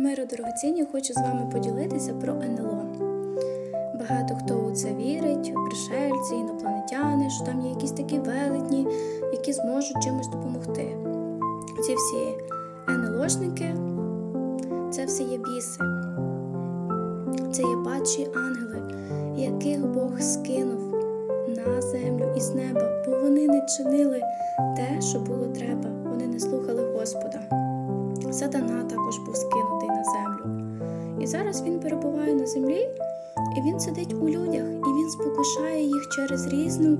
Миру дорогоцінні, хочу з вами поділитися про НЛО. Багато хто у це вірить, пришельці, інопланетяни, що там є якісь такі велетні, які зможуть чимось допомогти. Ці всі НЛОшники це все є біси. Це є падші ангели, яких Бог скинув на землю із неба, бо вони не чинили те, що було треба. Вони не слухали Господа. Сатана також був. І зараз він перебуває на землі, і він сидить у людях, і він спокушає їх через різну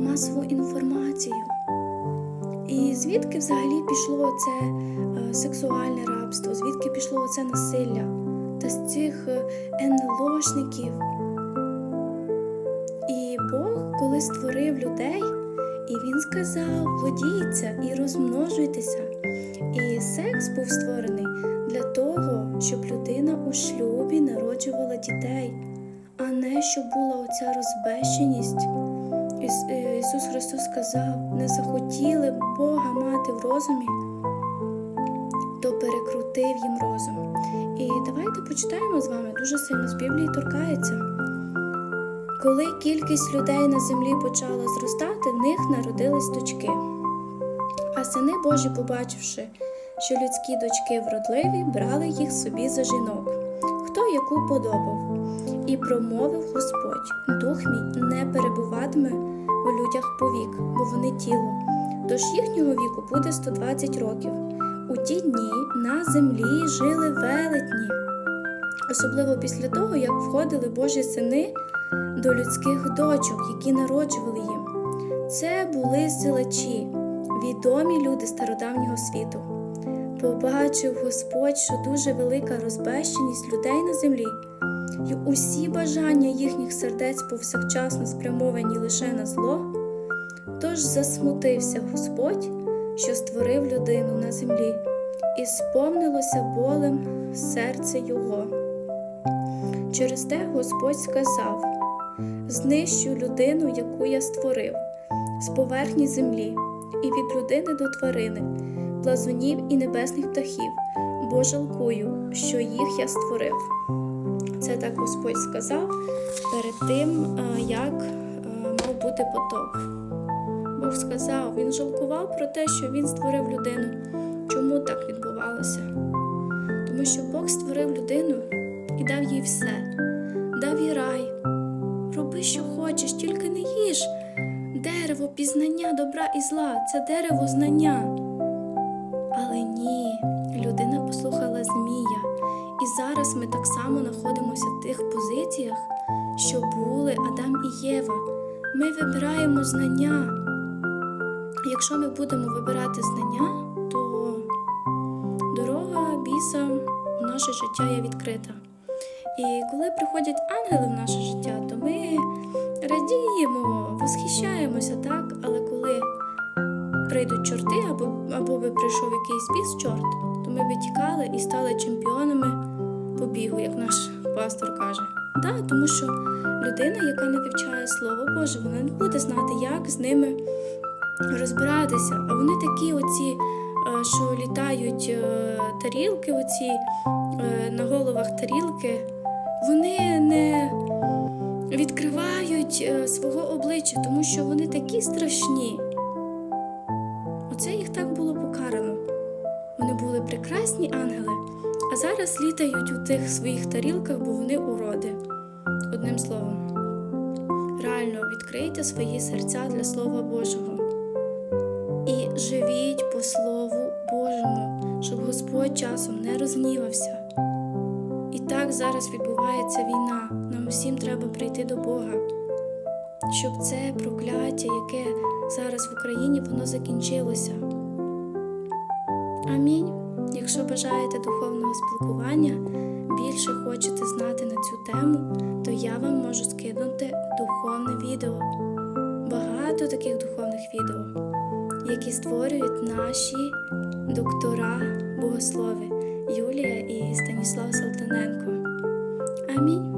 масову інформацію. І звідки взагалі пішло це е, сексуальне рабство, звідки пішло це насилля та з цих е, НЛОшників. І Бог, коли створив людей, і він сказав: плодіться і розмножуйтеся. І секс був створений для того, щоб людина у шлюбі народжувала дітей, а не щоб була оця розбещеність. Іс- е, Ісус Христос сказав: не захотіли Бога мати в розумі, то перекрутив їм розум. І давайте почитаємо з вами дуже сильно з Біблії торкається. Коли кількість людей на землі почала зростати, в них народились дочки. А сини Божі, побачивши, що людські дочки вродливі, брали їх собі за жінок, хто яку подобав. І промовив Господь: Дух мій не перебуватиме у людях повік, бо вони тіло. Тож їхнього віку буде 120 років. У ті дні на землі жили велетні, особливо після того, як входили Божі сини до людських дочок, які народжували їм. Це були силачі, відомі люди стародавнього світу. Побачив Господь, що дуже велика розбещеність людей на землі, і усі бажання їхніх сердець повсякчасно спрямовані лише на зло. Тож засмутився Господь, що створив людину на землі, і сповнилося болем серце його. Через те Господь сказав: знищу людину, яку я створив, з поверхні землі, і від людини до тварини, плазунів і небесних птахів, бо жалкую, що їх я створив. Це так Господь сказав перед тим, е, як е, мав бути потоп. Бог сказав, він жалкував про те, що він створив людину. Чому так відбувалося? Тому що Бог створив людину і дав їй все, дав їй рай. Роби, що хочеш, тільки не їж. Дерево пізнання добра і зла це дерево знання. Зараз ми так само знаходимося в тих позиціях, що були Адам і Єва. Ми вибираємо знання. Якщо ми будемо вибирати знання, то дорога біса в наше життя є відкрита. І коли приходять ангели в наше життя, то ми радіємо, восхищаємося, так? Але коли прийдуть чорти, або, або би прийшов якийсь біс чорт, то ми би тікали і стали чемпіонами по бігу, як наш пастор каже. Да, тому що людина, яка не вивчає Слово Боже, вона не буде знати, як з ними розбиратися. А вони такі, оці, е, що літають е, тарілки, оці е, на головах тарілки, вони не відкривають свого обличчя, тому що вони такі страшні. Оце їх так було покарано. Вони були прекрасні ангели, зараз літають у тих своїх тарілках, бо вони уроди. Одним словом, реально відкрийте свої серця для Слова Божого і живіть по Слову Божому, щоб Господь часом не розгнівався. І так зараз відбувається війна. Нам усім треба прийти до Бога, щоб це прокляття, яке зараз в Україні, воно закінчилося. Амінь. Якщо бажаєте духовного спілкування, більше хочете знати на цю тему, то я вам можу скинути духовне відео. Багато таких духовних відео, які створюють наші доктора богослови Юлія і Станіслав Салтаненко. Амінь.